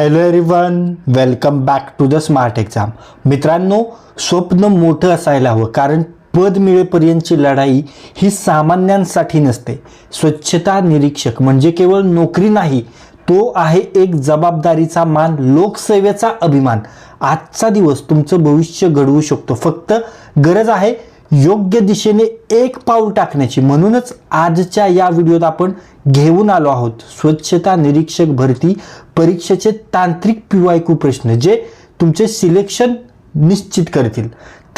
Hello everyone welcome back to the smart exam मित्रांनो स्वप्न मोठं असायला हवं कारण पद मिळेपर्यंतची लढाई ही सामान्यांसाठी नसते. स्वच्छता निरीक्षक म्हणजे केवळ नोकरी नाही तो आहे एक जबाबदारीचा मान लोकसेवेचा अभिमान. आजचा दिवस तुमचं भविष्य घडवू शकतो. फक्त गरज आहे योग्य दिशेने एक पाऊल टाकण्याची. म्हणूनच आजच्या या व्हिडिओत आपण घेऊन आलो आहोत. स्वच्छता निरीक्षक भरती परीक्षेचे तांत्रिक पिवायकू प्रश्न जे तुमचे सिलेक्शन निश्चित करतील.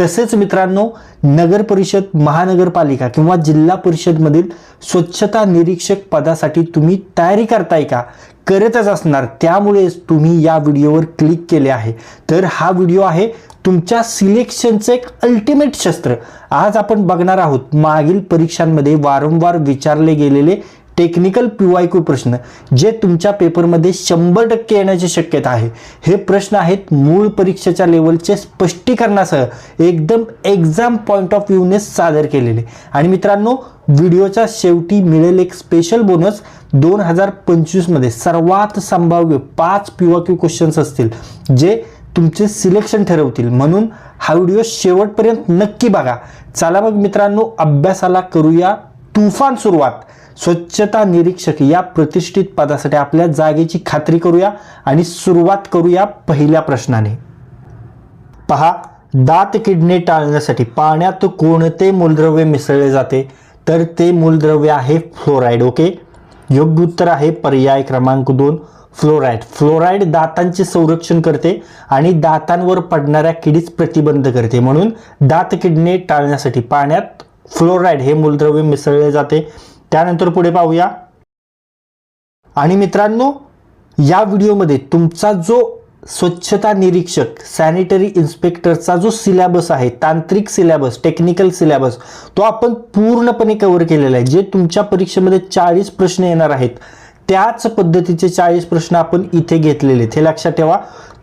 तसेच मित्रांनो नगर परिषद महानगरपालिका किंवा जिल्हा परिषदमधील स्वच्छता निरीक्षक पदासाठी तुम्ही तयारी करताय का? करतच असणार. त्यामुळेच तुम्ही या व्हिडिओवर क्लिक केले आहे. तर हा व्हिडिओ आहे तुमच्या सिलेक्शनचं एक अल्टिमेट शस्त्र. आज आपण बघणार आहोत मागील परीक्षांमध्ये वारंवार विचारले गेलेले टेक्निकल पी प्रश्न जे तुमच्या पेपरमध्ये शंभर टक्के येण्याची शक्यता आहे. हे प्रश्न आहेत मूळ परीक्षेच्या लेवलचे स्पष्टीकरणासह एकदम एक्झाम पॉईंट ऑफ व्ह्यूने सादर केलेले. आणि मित्रांनो व्हिडिओच्या शेवटी मिळेल एक स्पेशल बोनस. दोन हजार पंचवीसमध्ये सर्वात संभाव्य पाच पी क्यू क्वेश्चन्स असतील जे तुमचे सिलेक्शन ठरवतील. म्हणून हा व्हिडिओ शेवटपर्यंत नक्की बघा. चला मग मित्रांनो अभ्यासाला करूया तुफान सुरुवात. स्वच्छता निरीक्षक या प्रतिष्ठित पदासाठी आपल्या जागेची खात्री करूया आणि सुरुवात करूया पहिल्या प्रश्नाने. पहा दात किडने टाळण्यासाठी पाण्यात कोणते मूलद्रव्य मिसळले जाते? तर ते मूलद्रव्य आहे फ्लोराईड ओके योग्य उत्तर आहे पर्याय क्रमांक दोन फ्लोराईड फ्लोराईड दातांचे संरक्षण करते आणि दातांवर पडणाऱ्या किडीच प्रतिबंध करते. म्हणून दात किडने टाळण्यासाठी पाण्यात फ्लोराईड हे मूलद्रव्य मिसळले जाते. त्यानंतर पुढे पाहूया. आणि मित्रांनो या व्हिडिओमध्ये तुमचा जो स्वच्छता निरीक्षक सॅनिटरी इन्स्पेक्टरचा जो सिलॅबस आहे तांत्रिक सिलॅबस टेक्निकल सिलॅबस तो आपण पूर्णपणे कव्हर केलेला आहे. जे तुमच्या परीक्षेमध्ये चाळीस प्रश्न येणार आहेत त्याच पद्धतीचे चाळीस प्रश्न आपण इथे घेतलेले आहेत. हे लक्षात ठेवा.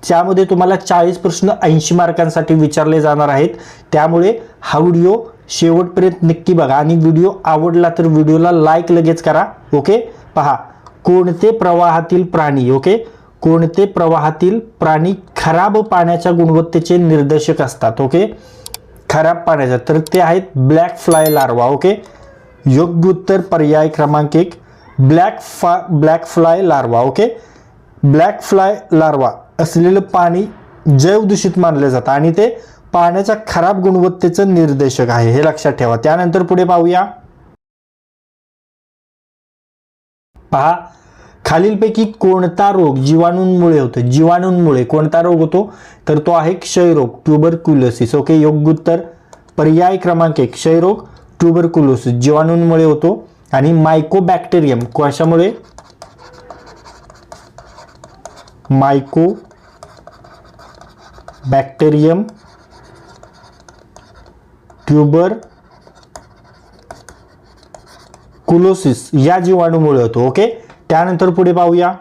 त्यामध्ये तुम्हाला चाळीस प्रश्न ऐंशी मार्कांसाठी विचारले जाणार आहेत. त्यामुळे हा व्हिडिओ शेवटपर्यंत नक्की बघा. आणि व्हिडिओ आवडला तर व्हिडिओला लाईक लगेच करा ओके पहा कोणते प्रवाहातील प्राणी ओके कोणते प्रवाहातील प्राणी खराब पाण्याच्या गुणवत्तेचे निर्देशक असतात ओके खराब पाण्याच्या तर ते आहेत ब्लॅक फ्लाय लार्वा ओके योग्य उत्तर पर्याय क्रमांक एक ब्लॅक फा black fly larva okay black fly larva असलेलं पाणी जैवदूषित मानलं जातं आणि ते पाण्याच्या खराब गुणवत्तेचं निर्देशक आहे. हे लक्षात ठेवा. त्यानंतर पुढे पाहूया. पहा. खालीलपैकी कोणता रोग जीवाणूंमुळे होतो? जीवाणूंमुळे कोणता रोग होतो? तर तो आहे क्षयरोग ट्युबरक्युलोसिस. ओके योग्य उत्तर. पर्याय क्रमांक एक क्षयरोग ट्युबरक्युलोसिस. जीवाणूंमुळे होतो आणि मायकोबॅक्टेरियम कशामुळे? मायको बॅक्टेरियम ट्युबर कुलोसिस या जीवाणूमुळे होतो ओके? त्यानंतर पुढे पाहूया.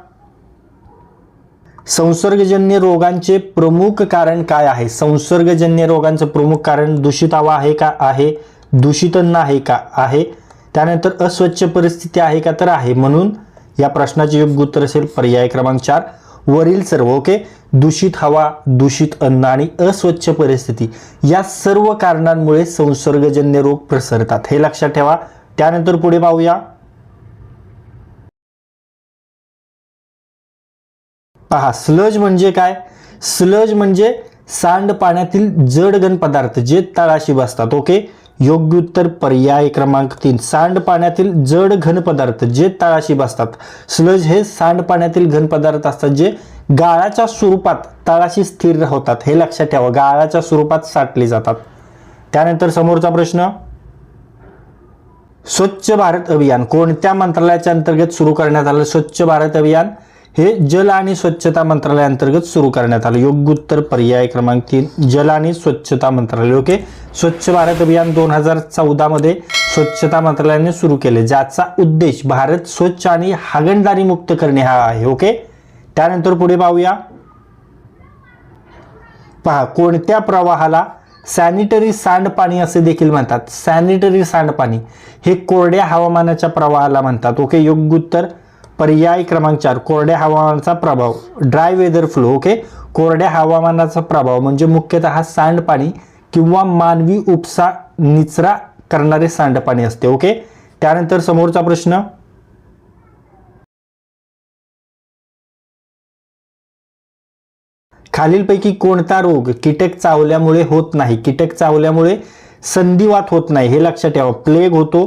संसर्गजन्य रोगांचे प्रमुख कारण काय आहे? संसर्गजन्य रोगांचं प्रमुख कारण दूषित हवा आहे का? आहे. दूषित अन्न आहे का? आहे. त्यानंतर अस्वच्छ परिस्थिती आहे का? तर आहे. म्हणून या प्रश्नाचे योग्य उत्तर असेल पर्याय क्रमांक चार. वरील सर्व ओके? दूषित हवा दूषित अन्न आणि अस्वच्छ परिस्थिती या सर्व कारणांमुळे संसर्गजन्य रोग प्रसरतात हे लक्षात ठेवा. त्यानंतर पुढे पाहूया. पहा स्लज म्हणजे काय? स्लज म्हणजे सांड पाण्यातील जड गण पदार्थ जे तळाशी बसतात ओके? योग्य उत्तर पर्याय क्रमांक तीन सांडपाण्यातील जड घन पदार्थ जे तळाशी बसतात. स्लज हे सांडपाण्यातील घन पदार्थ असतात जे गाळाच्या स्वरूपात तळाशी स्थिर होतात. हे लक्षात ठेवा गाळाच्या स्वरूपात साठले जातात. त्यानंतर समोरचा प्रश्न. स्वच्छ भारत अभियान कोणत्या मंत्रालयाच्या अंतर्गत सुरू करण्यात आलं? स्वच्छ भारत अभियान हे जल आणि स्वच्छता मंत्रालयाअंतर्गत सुरू करण्यात आलं. योग्य उत्तर पर्याय क्रमांक तीन जल आणि स्वच्छता मंत्रालय. ओके? स्वच्छ भारत अभियान दोन हजार चौदामध्ये स्वच्छता मंत्रालयाने सुरू केले ज्याचा उद्देश भारत स्वच्छ आणि हागणदारी मुक्त करणे हा आहे. ओके? त्यानंतर पुढे पाहूया. पहा कोणत्या प्रवाहाला सॅनिटरी सांडपाणी असे देखील म्हणतात. सॅनिटरी सांडपाणी हे कोरड्या हवामानाच्या प्रवाहाला म्हणतात. ओके? योग्य उत्तर पर्याय क्रमांक चार कोरड्या हवामानाचा प्रभाव. ड्राय वेदर फ्लो ओके कोरड्या हवामानाचा प्रभाव म्हणजे मुख्यतः सांडपाणी किंवा मानवी उपसा निचरा करणारे सांडपाणी असते ओके त्यानंतर समोरचा प्रश्न. खालीलपैकी कोणता रोग कीटक चावल्यामुळे होत नाही? कीटक चावल्यामुळे संधिवात होत नाही हे लक्षात ठेवा. प्लेग होतो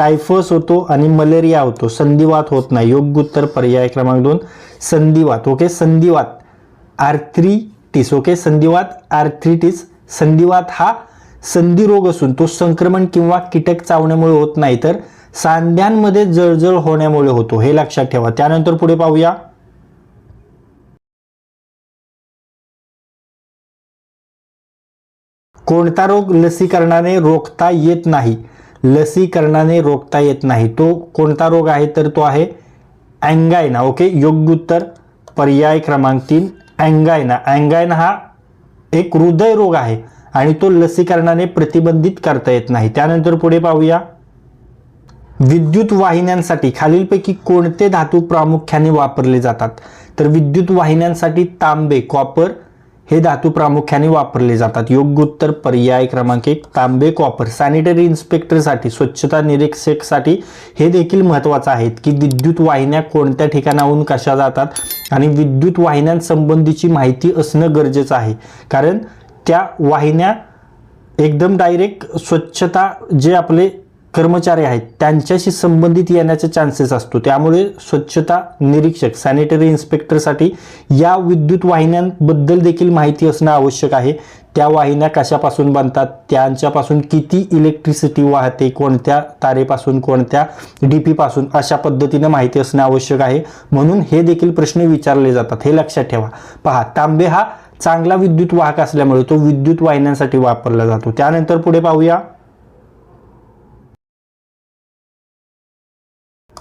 टायफस होतो आणि मलेरिया होतो. संधिवात होत नाही. योग्य उत्तर पर्याय क्रमांक दोन संधिवात. ओके? संधिवात. Arthritis okay? संधिवात. आर्थ्रिटिस संधिवात हा संधी रोग असून तो संक्रमण किंवा कीटक चावण्यामुळे होत नाही तर सांध्यांमध्ये जळजळ होण्यामुळे होतो. हे लक्षात ठेवा. त्यानंतर पुढे पाहूया. कोणता रोग? लसीकरणाने रोखता येत नाही. लसीकरणाने रोखता येत नाही. तो कोणता रोग आहे तर तो आहे अँगायना. ओके? योग्य उत्तर पर्याय क्रमांक तीन अँगायना. अँगायना हा एक हृदय रोग आहे आणि तो लसीकरणाने प्रतिबंधित करता येत नाही. त्यानंतर पुढे पाहूया. विद्युत वाहिन्यांसाठी खालीलपैकी कोणते धातू प्रामुख्याने वापरले जातात? तर विद्युत वाहिन्यांसाठी तांबे कॉपर हे धातू प्रामुख्याने वापरले जातात. योग्य उत्तर पर्याय क्रमांक एक तांबे कॉपर सॅनिटरी इन्स्पेक्टरसाठी स्वच्छता निरीक्षकसाठी हे देखील महत्त्वाचं आहे की विद्युत वाहिन्या कोणत्या ठिकाणाहून कशा जातात आणि विद्युत वाहिन्यांसंबंधीची माहिती असणं गरजेचं आहे. कारण त्या वाहिन्या एकदम डायरेक्ट स्वच्छता जे आपले कर्मचारी आहेत त्यांच्याशी संबंधित येण्याचा चान्सेस असतो. त्यामुळे स्वच्छता निरीक्षक सॅनिटरी इन्स्पेक्टरसाठी या विद्युत वाहिन्यांबद्दल देखील माहिती असणं आवश्यक आहे. त्या वाहिन्या कशापासून बनतात? त्यांच्यापासून किती इलेक्ट्रिसिटी वाहते? कोणत्या तारेपासून कोणत्या डी पीपासून अशा पद्धतीनं माहिती असणं आवश्यक आहे. म्हणून हे देखील प्रश्न विचारले जातात. हे लक्षात ठेवा. पहा तांबे हा चांगला विद्युत वाहक असल्यामुळे तो विद्युत वाहिन्यांसाठी वापरला जातो. त्यानंतर पुढे पाहूया.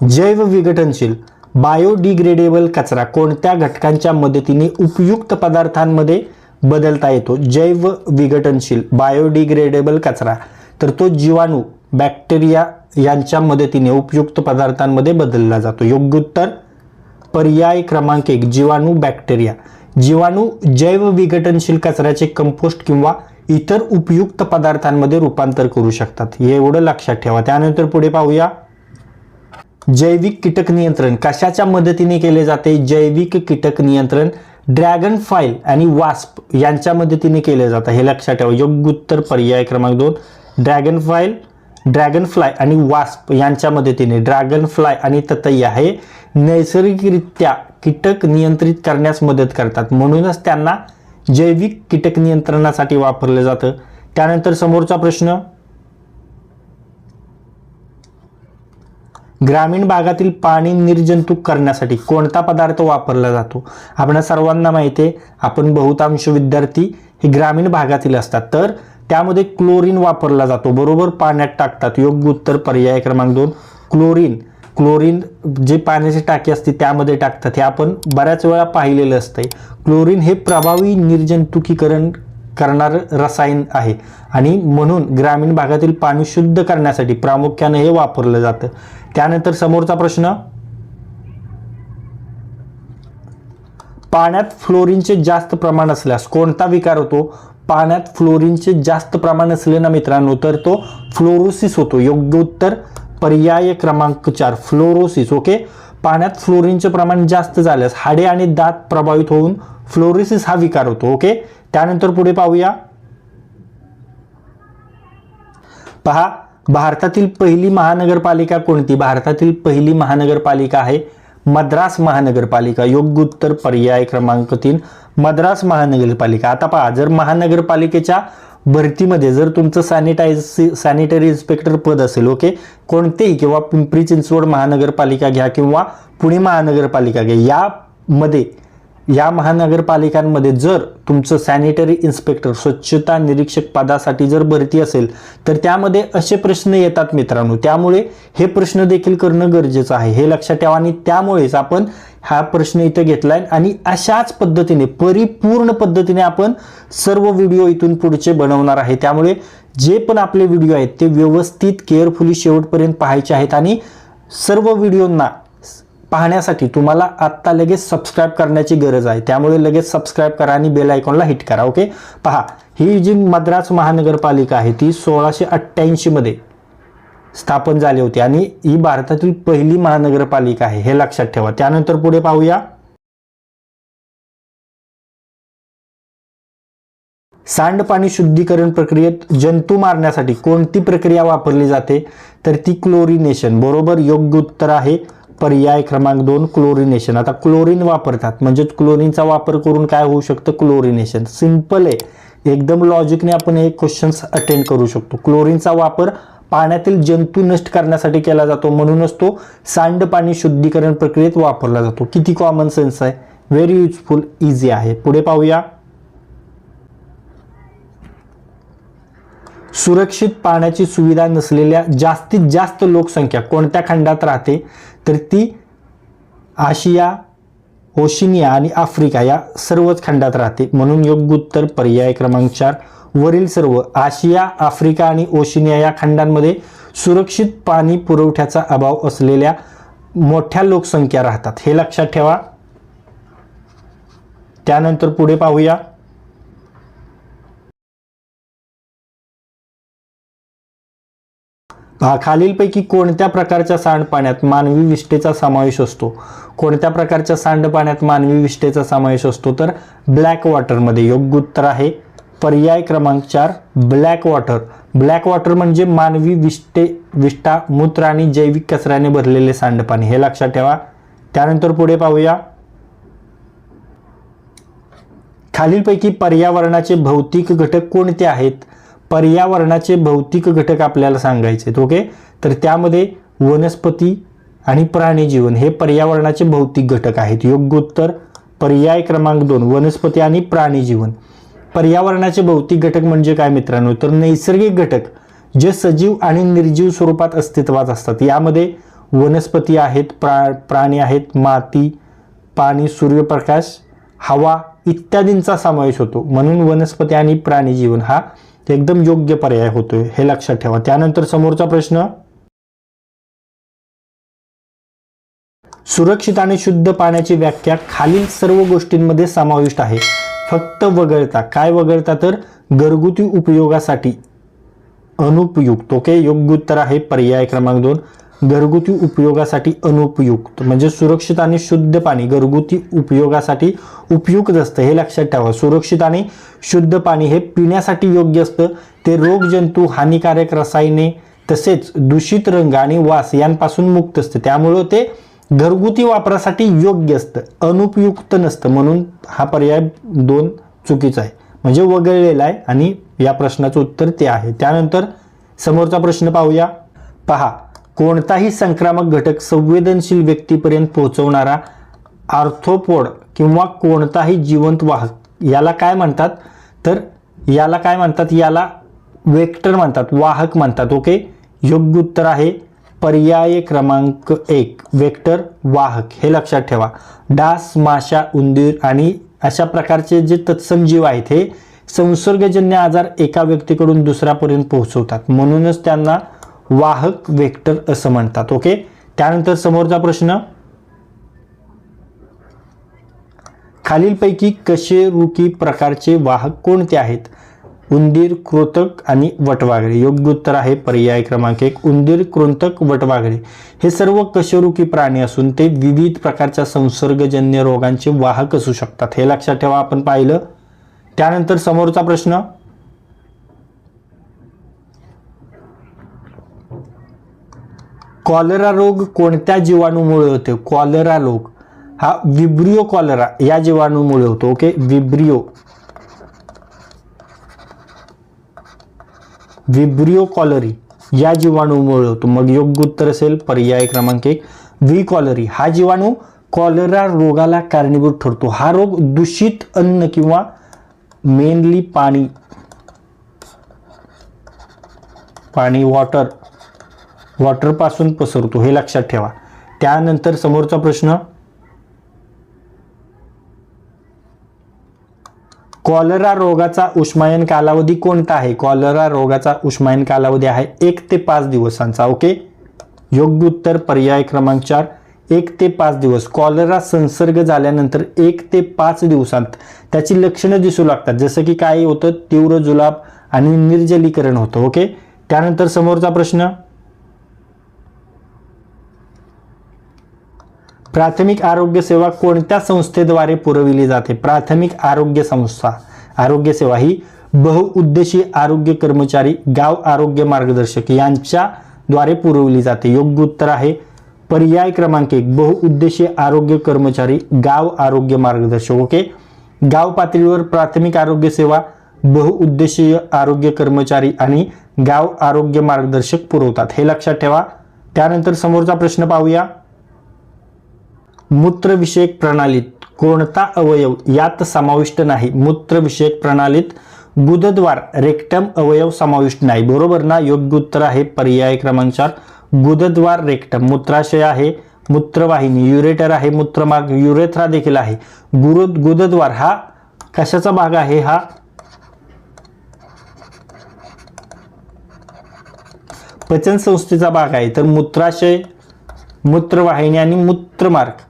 जैव विघटनशील बायोडिग्रेडेबल कचरा कोणत्या घटकांच्या मदतीने उपयुक्त पदार्थांमध्ये बदलता येतो? जैव विघटनशील बायोडिग्रेडेबल कचरा तर तो जीवाणू बॅक्टेरिया यांच्या मदतीने उपयुक्त पदार्थांमध्ये बदलला जातो. योग्य उत्तर पर्याय क्रमांक एक जीवाणू बॅक्टेरिया. जीवाणू जैव विघटनशील कचऱ्याचे कंपोस्ट किंवा इतर उपयुक्त पदार्थांमध्ये रूपांतर करू शकतात. हे एवढं लक्षात ठेवा. त्यानंतर पुढे पाहूया. जैविक कीटक नियंत्रण. कशाच्या मदतीने केले जाते? जैविक कीटक नियंत्रण ड्रॅगन फाईल आणि वास्प यांच्या मदतीने केले जातं. हे लक्षात ठेवा. योग्य उत्तर पर्याय क्रमांक दोन. ड्रॅगन फाईल ड्रॅगन फ्लाय आणि वास्प यांच्या मदतीने. ड्रॅगन फ्लाय आणि ततैया हे नैसर्गिकरित्या कीटक नियंत्रित करण्यास मदत करतात. म्हणूनच त्यांना जैविक कीटक नियंत्रणासाठी वापरलं जातं. त्यानंतर समोरचा प्रश्न. ग्रामीण भागातील पाणी निर्जंतुक करण्यासाठी कोणता पदार्थ वापरला जातो? आपल्या सर्वांना माहिती आहे आपण बहुतांश विद्यार्थी हे ग्रामीण भागातील असतात. तर त्यामध्ये क्लोरीन वापरला जातो. बरोबर पाण्यात टाकतात. योग्य उत्तर पर्याय क्रमांक दोन क्लोरीन. क्लोरीन जे पाण्याची टाकी असते त्यामध्ये टाकतात. हे आपण बऱ्याच वेळा पाहिलेलं असतंय. क्लोरीन हे प्रभावी निर्जंतुकीकरण करणारं रसायन आहे. आणि म्हणून ग्रामीण भागातील पाणी शुद्ध करण्यासाठी प्रामुख्याने हे वापरलं जातं. त्यानंतर समोरचा प्रश्न. पाण्यात फ्लोरीनचे जास्त प्रमाण असल्यास कोणता विकार होतो? पाण्यात फ्लोरीनचे जास्त प्रमाण असले ना मित्रांनो तर तो फ्लोरोसिस होतो. योग्य उत्तर पर्याय क्रमांक चार फ्लोरोसिस ओके पाण्यात फ्लोरीनचे प्रमाण जास्त झाल्यास हाडे आणि दात प्रभावित होऊन फ्लोरोसिस हा विकार होतो ओके त्यानंतर पुढे पाहूया. पहा भारतातील पहिली महानगरपालिका कोणती? भारतातील पहिली महानगरपालिका आहे मद्रास महानगरपालिका. योग्य उत्तर पर्याय क्रमांक तीन मद्रास महानगरपालिका. आता पहा जर महानगरपालिकेच्या भरतीमध्ये जर तुमचं सॅनिटायझ सॅनिटरी इन्स्पेक्टर पद असेल ओके कोणतेही किंवा पिंपरी चिंचवड महानगरपालिका घ्या किंवा पुणे महानगरपालिका घ्या यामध्ये या महानगरपालिकांमध्ये जर तुमचं सॅनिटरी इन्स्पेक्टर स्वच्छता निरीक्षक पदासाठी जर भरती असेल तर त्यामध्ये असे प्रश्न येतात मित्रांनो. त्यामुळे हे प्रश्न देखील करणं गरजेचं आहे. हे लक्षात ठेवा आणि त्यामुळेच आपण हा प्रश्न इथं घेतलाय आणि अशाच पद्धतीने परिपूर्ण पद्धतीने आपण सर्व व्हिडिओ इथून पुढचे बनवणार आहे. त्यामुळे जे पण आपले व्हिडिओ आहेत ते व्यवस्थित केअरफुली शेवटपर्यंत पाहायचे आहेत आणि सर्व व्हिडिओंना पाहण्यासाठी तुम्हाला आत्ता लगेच सबस्क्राईब करण्याची गरज आहे. त्यामुळे लगेच सबस्क्राईब करा आणि बेल आयकॉनला हिट करा ओके पहा ही जी मद्रास महानगरपालिका आहे ती सोळाशे अठ्ठ्याऐंशीमध्ये स्थापन झाली होती आणि ही भारतातील पहिली महानगरपालिका आहे हे लक्षात ठेवा. त्यानंतर पुढे पाहूया. सांडपाणी शुद्धीकरण प्रक्रियेत जंतू मारण्यासाठी कोणती प्रक्रिया वापरली जाते? तर ती क्लोरिनेशन बरोबर? योग्य उत्तर आहे. पर्याय क्रमांक दोन क्लोरिनेशन आता क्लोरीन वापरतात. म्हणजेच क्लोरीनचा वापर करून काय होऊ शकतं? क्लोरिनेशन सिंपल आहे. एकदम लॉजिकने आपण हे क्वेश्चन्स अटेंड करू शकतो. क्लोरीनचा वापर पाण्यातील जंतू नष्ट करण्यासाठी केला जातो. म्हणूनच तो सांडपाणी शुद्धीकरण प्रक्रियेत वापरला जातो. किती कॉमन सेन्स आहे? व्हेरी युजफुल इझी आहे. पुढे पाहूया. सुरक्षित पाण्याची सुविधा नसलेल्या जास्तीत जास्त लोकसंख्या कोणत्या खंडात राहते? तर ती आशिया ओशिनिया आणि आफ्रिका या सर्वच खंडात राहते. म्हणून योग्य उत्तर पर्याय क्रमांक चार. वरील सर्व आशिया आफ्रिका आणि ओशिनिया या खंडांमध्ये सुरक्षित पाणी पुरवठ्याचा अभाव असलेल्या मोठ्या लोकसंख्या राहतात. हे लक्षात ठेवा. त्यानंतर पुढे पाहूया. खालीलपैकी कोणत्या प्रकारच्या सांडपाण्यात मानवी विष्ठेचा समावेश असतो? कोणत्या प्रकारच्या सांडपाण्यात मानवी विष्ठेचा समावेश असतो? तर ब्लॅक वॉटरमध्ये योग्य उत्तर आहे. पर्याय क्रमांक चार ब्लॅक वॉटर. ब्लॅक वॉटर म्हणजे मानवी विष्ठे विष्ठा मूत्र आणि जैविक कचऱ्याने भरलेले सांडपाणी. हे लक्षात ठेवा. त्यानंतर पुढे पाहूया. खालीलपैकी पर्यावरणाचे भौतिक घटक कोणते आहेत? पर्यावरणाचे भौतिक घटक आपल्याला सांगायचे आहेत ओके तर त्यामध्ये वनस्पती आणि प्राणी जीवन हे पर्यावरणाचे भौतिक घटक आहेत. योग्य उत्तर पर्याय क्रमांक दोन वनस्पती आणि प्राणी जीवन. पर्यावरणाचे भौतिक घटक म्हणजे काय मित्रांनो? तर नैसर्गिक घटक जे सजीव आणि निर्जीव स्वरूपात अस्तित्वात असतात. यामध्ये वनस्पती आहेत प्रा प्राणी आहेत माती पाणी सूर्यप्रकाश हवा इत्यादींचा समावेश होतो. म्हणून वनस्पती आणि प्राणी जीवन हा एकदम योग्य पर्याय होतोय हे लक्षात ठेवा. त्यानंतर समोरचा प्रश्न सुरक्षित आणि शुद्ध पाण्याची व्याख्या खालील सर्व गोष्टींमध्ये समाविष्ट आहे. फक्त वगळता. काय वगळता तर? घरगुती उपयोगासाठी अनुपयुक्त. ओके? योग्य उत्तर आहे पर्याय क्रमांक दोन. घरगुती उपयोगासाठी अनुपयुक्त म्हणजे सुरक्षित आणि शुद्ध पाणी घरगुती उपयोगासाठी उपयुक्त असतं हे लक्षात ठेवा. सुरक्षित आणि शुद्ध पाणी हे पिण्यासाठी योग्य असतं. ते रोगजंतू हानिकारक रसायने तसेच दूषित रंग आणि वास यांपासून मुक्त असतं. त्यामुळं ते घरगुती वापरासाठी योग्य असतं. अनुपयुक्त नसतं म्हणून हा पर्याय दोन चुकीचा आहे. म्हणजे वगळलेला आहे आणि या प्रश्नाचं उत्तर ते आहे. त्यानंतर समोरचा प्रश्न पाहूया. पहा. कोणताही संक्रामक घटक संवेदनशील व्यक्तीपर्यंत पोहोचवणारा आर्थोपोड किंवा कोणताही जिवंत वाहक याला काय म्हणतात? तर याला काय म्हणतात? याला वेक्टर म्हणतात वाहक म्हणतात ओके? योग्य उत्तर आहे पर्याय क्रमांक एक वेक्टर वाहक. हे लक्षात ठेवा. डास माशा उंदीर आणि अशा प्रकारचे जे तत्सम जीव आहेत हे संसर्गजन्य आजार एका व्यक्तीकडून दुसऱ्यापर्यंत पोहोचवतात. म्हणूनच त्यांना वाहक वेक्टर असं म्हणतात. ओके त्यानंतर समोरचा प्रश्न. खालीलपैकी कशेरुकी प्रकारचे वाहक कोणते आहेत? उंदीर क्रोतक आणि वटवाघळे योग्य उत्तर आहे पर्याय क्रमांक एक. उंदीर कृंतक वटवाघळे हे सर्व कशेरुकी प्राणी असून ते विविध प्रकारच्या संसर्गजन्य रोगांचे वाहक असू शकतात? हे लक्षात ठेवा. आपण पाहिलं. त्यानंतर समोरचा प्रश्न. कॉलरा रोग कोणत्या जीवाणूमुळे होते? कॉलरा रोग. हा विब्रिओ कॉलरा या जीवाणूमुळे होतो ओके? विब्रिओ. विब्रिओ कॉलरी या जीवाणूमुळे होतो. मग योग्य उत्तर असेल पर्याय क्रमांक एक. V cholerae. हा जीवाणू कॉलरा रोगाला कारणीभूत ठरतो. हा रोग दूषित अन्न किंवा मेनली पाणी पाणी वॉटर वॉटरपासून पसरतो हे लक्षात ठेवा. त्यानंतर समोरचा प्रश्न कॉलरा रोगाचा उष्मायन कालावधी कोणता आहे? कॉलरा रोगाचा उष्मायन कालावधी आहे एक ते पाच दिवसांचा ओके? योग्य उत्तर पर्याय क्रमांक चार. एक ते पाच दिवस. कॉलरा संसर्ग झाल्यानंतर एक ते पाच दिवसांत त्याची लक्षणं दिसू लागतात. जसं की काय होतं? तीव्र जुलाब आणि निर्जलीकरण होतं ओके? त्यानंतर समोरचा प्रश्न प्राथमिक आरोग्य सेवा कोणत्या संस्थेद्वारे पुरविली जाते? प्राथमिक आरोग्य संस्था आरोग्य सेवा ही बहुउद्देशीय आरोग्य कर्मचारी गाव आरोग्य मार्गदर्शक यांच्याद्वारे पुरवली जाते. योग्य उत्तर आहे पर्याय क्रमांक एक बहुउद्देशीय आरोग्य कर्मचारी गाव आरोग्य मार्गदर्शक. ओके? गाव पातळीवर प्राथमिक आरोग्य सेवा बहुउद्देशीय आरोग्य कर्मचारी आणि गाव आरोग्य मार्गदर्शक पुरवतात. हे लक्षात ठेवा. त्यानंतर समोरचा प्रश्न पाहूया. मूत्रविषयक प्रणालीत कोणता अवयव यात समाविष्ट नाही? मूत्रविषयक प्रणालीत गुदद्वार रेक्टम अवयव समाविष्ट नाही. बरोबर ना? योग्य उत्तर आहे पर्याय क्रमांक चार गुदद्वार रेक्टम. मूत्राशय आहे मूत्रवाहिनी. युरेटर आहे मूत्रमार्ग युरेथ्रा देखील आहे. गुरुद गुदद्वार हा कशाचा भाग आहे? हा पचन संस्थेचा भाग आहे. तर मूत्राशय मूत्रवाहिनी आणि मूत्रमार्ग.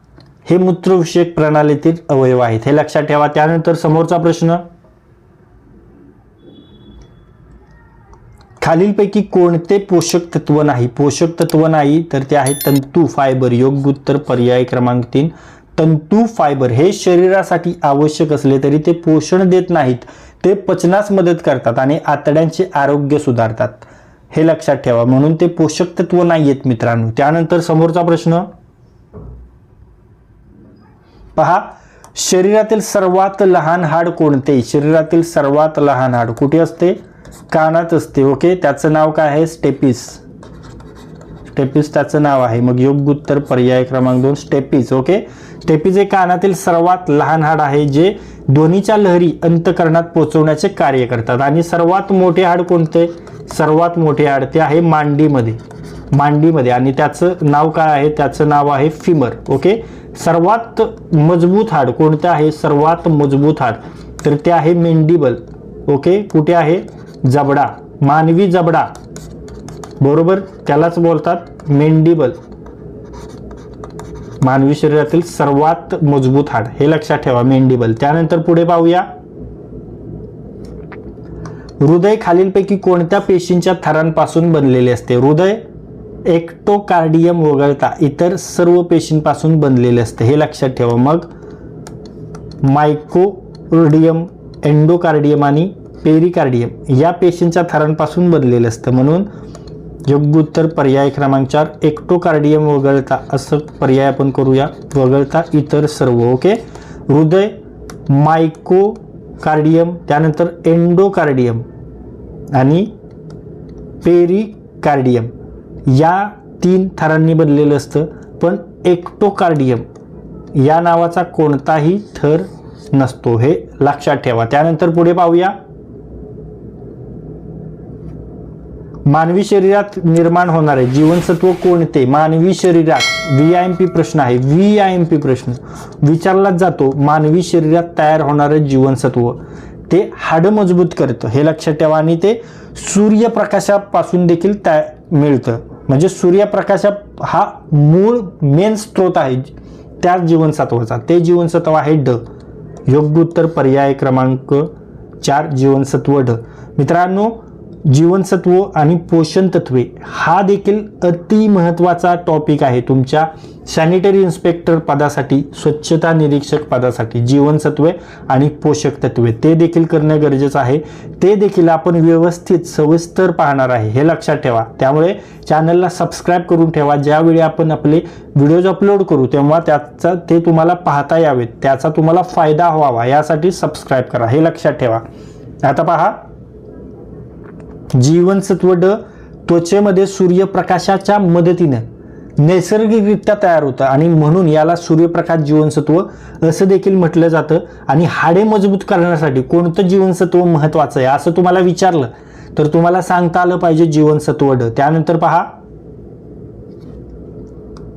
हे मूत्रविषयक प्रणालीतील अवयव आहेत. हे लक्षात ठेवा. त्यानंतर समोरचा प्रश्न. खालीलपैकी कोणते पोषक तत्व नाही? पोषक तत्व नाही तर ते आहे तंतू फायबर. योग्य उत्तर पर्याय क्रमांक तीन. तंतू फायबर हे शरीरासाठी आवश्यक असले तरी ते पोषण देत नाहीत. ते पचनास मदत करतात आणि आतड्यांचे आरोग्य सुधारतात. हे लक्षात ठेवा. म्हणून ते पोषक तत्व नाही आहेत मित्रांनो. त्यानंतर समोरचा प्रश्न. पहा शरीरातील सर्वात लहान हाड कोणते? शरीरातील सर्वात लहान हाड कुठे असते? कानात असते ओके? त्याचं नाव काय आहे? स्टेपिस. स्टेपिस त्याचं नाव आहे. मग योग्य उत्तर पर्याय क्रमांक दोन स्टेपिस ओके? स्टेपिस हे कानातील सर्वात लहान हाड आहे जे ध्वनीच्या लहरी अंतकरणात पोहोचवण्याचे कार्य करतात. आणि सर्वात मोठे हाड कोणते? सर्वात मोठे हाड ते आहे मांडीमध्ये. मांडीमध्ये. आणि त्याचं नाव काय आहे? त्याचं नाव आहे फिमर ओके? सर्वात मजबूत हाड कोणतं आहे? सर्वात मजबूत हाड. तर ते आहे मेंडिबल. ओके? कुठे आहे? जबडा. मानवी जबडा. बरोबर? त्यालाच बोलतात मेंडिबल. मानवी शरीरातील सर्वात मजबूत हाड. हे लक्षात ठेवा मेंडिबल. त्यानंतर पुढे पाहूया. हृदय खालीलपैकी कोणत्या पेशींच्या थरांपासून बनलेले असते? हृदय एक्टोकार्डियम वगळता इतर सर्व पेशींपासून बनलेले असते. हे लक्षात ठेवा. मग मायकोर्डियम एंडोकार्डियम आणि पेरिकार्डियम या पेशींच्या थरांपासून बनलेलं असतं. म्हणून योग्य उत्तर पर्याय क्रमांक चार एक्टोकार्डियम वगळता असं पर्याय आपण करूया. वगळता इतर सर्व ओके? हृदय मायकोकार्डियम त्यानंतर एंडोकार्डियम आणि पेरिकार्डियम. या तीन थरांनी बनलेलं असतं पण एक्टोकार्डियम या नावाचा कोणताही थर नसतो हे लक्षात ठेवा. त्यानंतर पुढे पाहूया. मानवी शरीरात निर्माण होणारे जीवनसत्व कोणते? मानवी शरीरात व्ही आय एम पी प्रश्न आहे. व्ही आय एम पी प्रश्न. विचारलाच जातो मानवी शरीरात तयार होणारे जीवनसत्व. ते हाडं मजबूत करतं हे लक्षात ठेवा. आणि ते सूर्यप्रकाशापासून देखील तया मिळतं. म्हणजे सूर्यप्रकाशा हा मूळ मेन स्रोत आहे. त्या जीवनसत्वाचा. ते जीवनसत्व आहे ड. योग्य उत्तर पर्याय क्रमांक चार जीवनसत्व ढ मित्रांनो जीवनसत्व आणि पोषण तत्वे हा देखील अति महत्त्वाचा टॉपिक आहे तुमच्या सॅनिटरी इन्स्पेक्टर पदासाठी स्वच्छता निरीक्षक पदासाठी जीवनसत्वे आणि पोषक तत्वे ते देखील करणं गरजेचं आहे. ते देखील आपण व्यवस्थित सविस्तर पाहणार आहे हे लक्षात ठेवा. त्यामुळे चॅनलला सबस्क्राईब करून ठेवा. ज्यावेळी आपण आपले व्हिडिओज अपलोड करू तेव्हा त्याचा ते तुम्हाला पाहता यावेत. त्याचा तुम्हाला फायदा व्हावा यासाठी सबस्क्राईब करा हे लक्षात ठेवा. आता पहा. जीवनसत्व ड त्वचेमध्ये सूर्यप्रकाशाच्या मदतीनं नैसर्गिकरित्या तयार होतं. आणि म्हणून याला सूर्यप्रकाश जीवनसत्व असं देखील म्हटलं जातं. आणि हाडे मजबूत करण्यासाठी कोणतं जीवनसत्व महत्त्वाचं आहे असं तुम्हाला विचारलं तर तुम्हाला सांगता आलं पाहिजे जीवनसत्व ड. त्यानंतर पहा.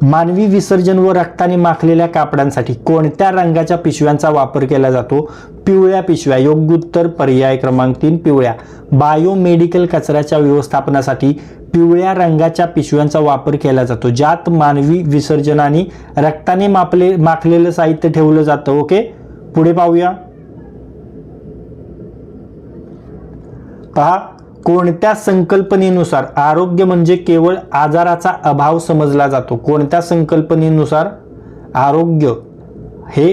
मानवी विसर्जन व रक्ताने माखलेल्या कापडांसाठी कोणत्या रंगाच्या पिशव्यांचा वापर केला जातो? पिवळ्या पिशव्या योग्य उत्तर पर्याय क्रमांक तीन पिवळ्या. बायोमेडिकल कचऱ्याच्या व्यवस्थापनासाठी पिवळ्या रंगाच्या पिशव्यांचा वापर केला जातो ज्यात मानवी विसर्जनाने रक्ताने मापले माखलेलं साहित्य ठेवलं जातं. ओके? पुढे पाहूया. पहा कोणत्या संकल्पनेनुसार आरोग्य म्हणजे केवळ आजाराचा अभाव समजला जातो? कोणत्या संकल्पनेनुसार? आरोग्य हे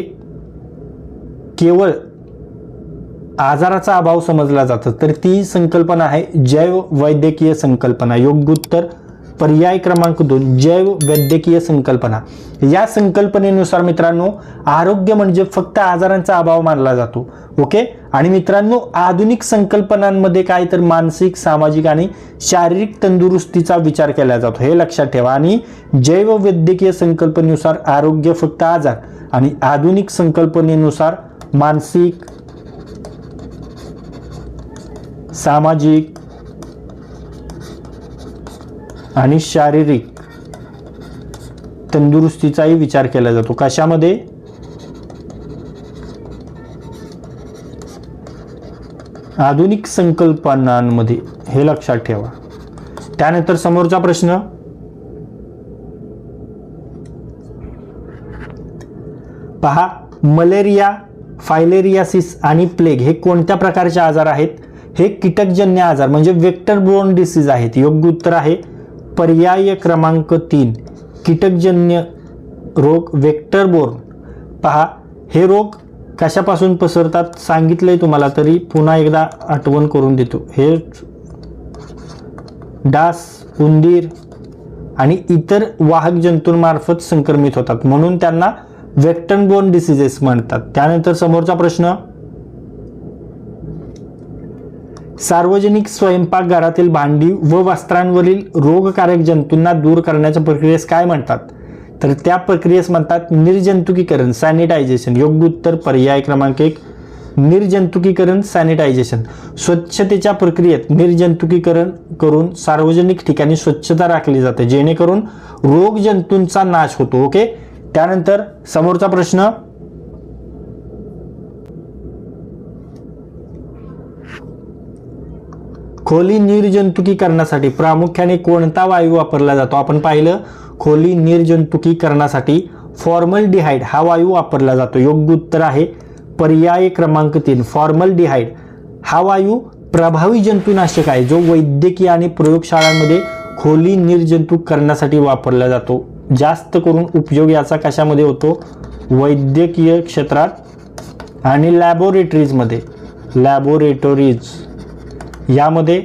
केवळ आजाराचा अभाव समजला जातो तर ती संकल्पना आहे जैव वैद्यकीय संकल्पना. योग्य उत्तर पर्याय क्रमांक दोन जैव वैद्यकीय संकल्पना. या संकल्पनेनुसार मित्रांनो आरोग्य म्हणजे फक्त आजारांचा अभाव मानला जातो ओके? आणि मित्रांनो आधुनिक संकल्पनांमध्ये काय तर मानसिक सामाजिक आणि शारीरिक तंदुरुस्तीचा विचार केला जातो हे लक्षात ठेवा. आणि जैव वैद्यकीय संकल्पनेनुसार आरोग्य फक्त आजार आणि आधुनिक संकल्पनेनुसार मानसिक सामाजिक आणि शारीरिक तंदुरुस्तीचाही विचार केला जातो. कशामध्ये? आधुनिक संकल्पनांमध्ये. हे लक्षात ठेवा. त्यानंतर समोरचा प्रश्न. पहा मलेरिया फायलेरियासिस आणि प्लेग हे कोणत्या प्रकारचे आजार आहेत? हे कीटकजन्य आजार म्हणजे वेक्टर बोर्न डिसीज आहेत. योग्य उत्तर आहे पर्याय क्रमांक तीन. कीटकजन्य रोग वेक्टर बोर्न पहा हे रोग कशापासून पसरतात सांगितलंय तुम्हाला तरी पुन्हा एकदा आठवण करून देतो. हे डास उंदीर आणि इतर वाहक जंतूंमार्फत संक्रमित होतात. म्हणून त्यांना वेक्टन बोर्न डिसिजेस म्हणतात. त्यानंतर समोरचा प्रश्न सार्वजनिक स्वयंपाकघरातील भांडी व वस्त्रांवरील रोगकारक जंतूंना दूर करण्याच्या प्रक्रियेस काय म्हणतात? तर त्या प्रक्रियेस म्हणतात निर्जंतुकीकरण सॅनिटायझेशन योग्य उत्तर पर्याय क्रमांक एक निर्जंतुकीकरण सॅनिटायझेशन स्वच्छतेच्या प्रक्रियेत निर्जंतुकीकरण करून सार्वजनिक ठिकाणी स्वच्छता राखली जाते. जेणेकरून रोगजंतूंचा नाश होतो ओके? त्यानंतर समोरचा प्रश्न खोली निर्जंतुकीकरणासाठी प्रामुख्याने कोणता वायू वापरला जातो? आपण पाहिलं खोली निर्जंतुकीकरणासाठी फॉर्मल डिहाईड हा वायू वापरला जातो. योग्य उत्तर आहे पर्याय क्रमांक तीन फॉर्मल डिहाईड हा वायू प्रभावी जंतुनाशक आहे जो वैद्यकीय आणि प्रयोगशाळांमध्ये खोली निर्जंतुक करण्यासाठी वापरला जातो. जास्त करून उपयोग याचा कशामध्ये होतो? वैद्यकीय क्षेत्रात आणि लॅबोरेटरीजमध्ये लॅबोरेटरीज यामध्ये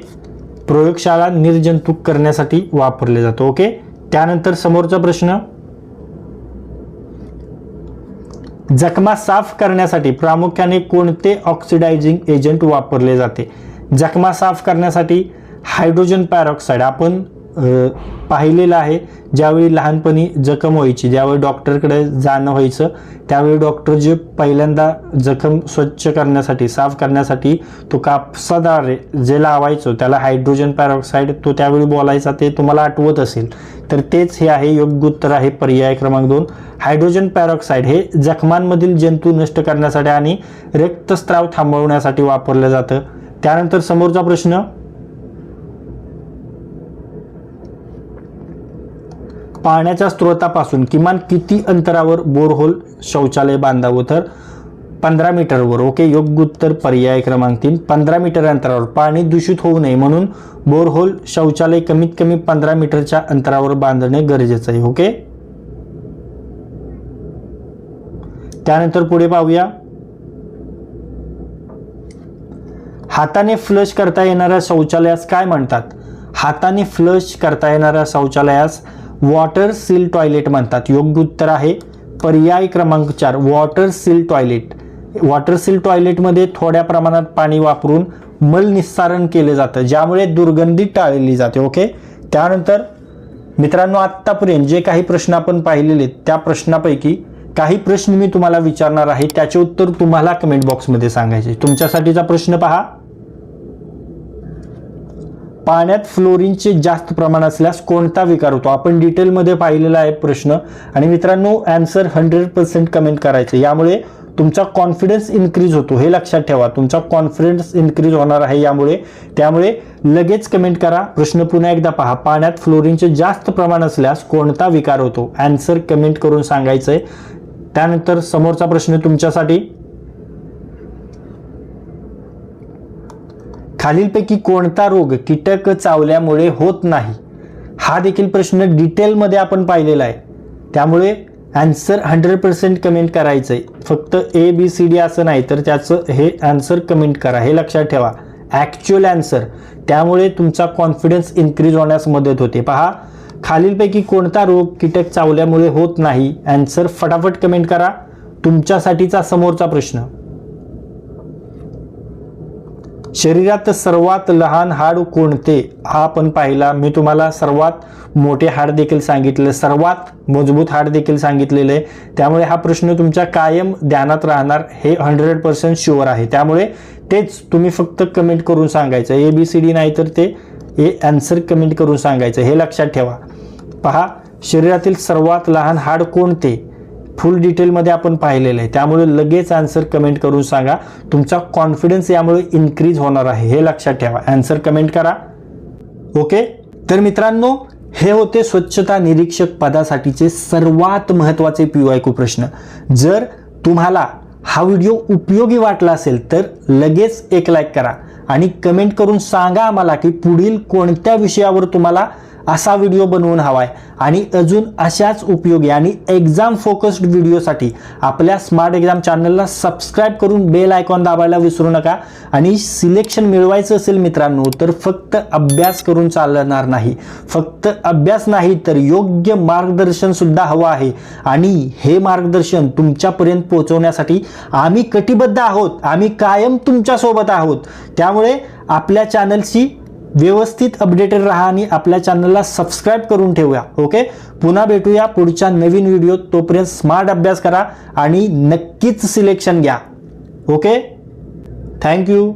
प्रयोगशाळा निर्जंतुक करण्यासाठी वापरले जातो ओके? त्यानंतर समोरचा प्रश्न जखमा साफ करण्यासाठी प्रामुख्याने कोणते ऑक्सिडायझिंग एजंट वापरले जाते? जखमा साफ करण्यासाठी हायड्रोजन पॅरॉक्साईड आपण पाहिलेलं आहे. ज्यावेळी लहानपणी जखम व्हायची ज्यावेळी डॉक्टरकडे जाणं व्हायचं त्यावेळी डॉक्टर जे पहिल्यांदा जखम स्वच्छ करण्यासाठी साफ करण्यासाठी तो कापसाद्वारे जे लावायचो त्याला हायड्रोजन पॅरॉक्साईड तो त्यावेळी बोलायचा ते तुम्हाला आठवत असेल. तर तेच हे आहे योग्य उत्तर आहे पर्याय क्रमांक दोन. हायड्रोजन पॅरॉक्साईड हे जखमांमधील जंतू नष्ट करण्यासाठी आणि रक्तस्त्राव थांबवण्यासाठी वापरलं जातं. त्यानंतर समोरचा प्रश्न पाण्याच्या स्रोतापासून किमान किती अंतरावर बोरहोल शौचालय बांधावं तर? पंधरा मीटरवर. ओके योग्य उत्तर पर्याय क्रमांक तीन. पंधरा मीटर अंतरावर. पाणी दूषित होऊ नये म्हणून बोरहोल शौचालय कमीत कमी पंधरा मीटरच्या अंतरावर बांधणे गरजेचं आहे. ओके? त्यानंतर पुढे पाहूया. हाताने फ्लश करता येणाऱ्या शौचालयास काय म्हणतात? हाताने फ्लश करता येणाऱ्या शौचालयास वॉटर सील टॉयलेट म्हणतात. योग्य उत्तर आहे. पर्याय क्रमांक चार water seal toilet. Water seal टॉयलेटमध्ये थोड्या प्रमाणात पाणी वापरून मल निस्सारण केले जातं ज्यामुळे दुर्गंधी टाळली जाते ओके? त्यानंतर मित्रांनो आत्तापर्यंत जे काही प्रश्न आपण पाहिलेले त्या प्रश्नापैकी काही प्रश्न मी तुम्हाला विचारणार आहे त्याचे उत्तर तुम्हाला कमेंट बॉक्समध्ये सांगायचे तुमच्यासाठीचा प्रश्न पहा. पाण्यात फ्लोरिनचे जास्त प्रमाण असल्यास कोणता विकार होतो? आपण डिटेलमध्ये पाहिलेला आहे प्रश्न. आणि मित्रांनो ॲन्सर हंड्रेड पर्सेंट कमेंट करायचे. यामुळे तुमचा कॉन्फिडन्स इन्क्रीज होतो. हे लक्षात ठेवा. तुमचा कॉन्फिडन्स इन्क्रीज होणार आहे यामुळे. त्यामुळे लगेच कमेंट करा. प्रश्न पुन्हा एकदा पहा. पाण्यात फ्लोरिनचे जास्त प्रमाण असल्यास कोणता विकार होतो? ॲन्सर कमेंट करून सांगायचं आहे त्यानंतर समोरचा प्रश्न तुमच्यासाठी. खालीलपैकी कोणता रोग कीटक चावल्यामुळे होत नाही? हा देखील प्रश्न डिटेलमध्ये आपण पाहिलेला आहे. त्यामुळे ॲन्सर हंड्रेड पर्सेंट कमेंट करायचं आहे फक्त ए बी सी डी असं नाही तर त्याचं हे ॲन्सर कमेंट करा. हे लक्षात ठेवा. ॲक्च्युअल ॲन्सर त्यामुळे तुमचा कॉन्फिडन्स इन्क्रीज होण्यास मदत होते. पहा खालीलपैकी कोणता रोग कीटक चावल्यामुळे होत नाही? ॲन्सर फटाफट कमेंट करा. तुमच्यासाठीचा समोरचा प्रश्न. शरीरात सर्वात लहान हाड कोणते? हा आपण पाहिला. मी तुम्हाला सर्वात मोठे हाड देखील सांगितलं. सर्वात मजबूत हाड देखील सांगितलेलं. आहे त्यामुळे हा प्रश्न तुमच्या कायम ध्यानात राहणार. हे हंड्रेड पर्सेंट शुअर आहे. त्यामुळे तेच तुम्ही फक्त कमेंट करून सांगायचं. ए बी सी डी नाही तर ते ए आन्सर कमेंट करून सांगायचं. हे लक्षात ठेवा. पहा शरीरातील सर्वात लहान हाड कोणते? फुल डिटेलमध्ये आपण पाहिलेलं आहे. त्यामुळे लगेच आन्सर कमेंट करून सांगा. तुमचा कॉन्फिडन्स यामुळे इन्क्रीज होणार आहे. हे लक्षात ठेवा. आन्सर कमेंट करा. ओके तर मित्रांनो हे होते स्वच्छता निरीक्षक पदासाठीचे सर्वात महत्त्वाचे पी वाय प्रश्न. जर तुम्हाला हा व्हिडिओ उपयोगी वाटला असेल तर लगेच एक लाईक करा. आणि कमेंट करून सांगा आम्हाला की पुढील कोणत्या विषयावर तुम्हाला असा व्हिडिओ बनवून हवा आहे आणि अजून अशाच उपयोगी आणि एक्झाम फोकस्ड व्हिडिओसाठी आपल्या स्मार्ट एक्झाम चॅनलला सबस्क्राईब करून बेल आयकॉन दाबायला विसरू नका. आणि सिलेक्शन मिळवायचं असेल मित्रांनो तर फक्त अभ्यास करून चालणार नाही. फक्त अभ्यास नाही तर योग्य मार्गदर्शन सुद्धा हवं आहे. आणि हे मार्गदर्शन तुमच्यापर्यंत पोहोचवण्यासाठी आम्ही कटिबद्ध आहोत. आम्ही कायम तुमच्यासोबत आहोत. त्यामुळे आपल्या चॅनलची व्यवस्थित अपडेटेड राहा आणि आपल्या चॅनलला सबस्क्राईब करून ठेवूया. ओके पुन्हा भेटूया पुढच्या नवीन व्हिडिओ तोपर्यंत स्मार्ट अभ्यास करा आणि नक्कीच सिलेक्शन घ्या. Okay thank you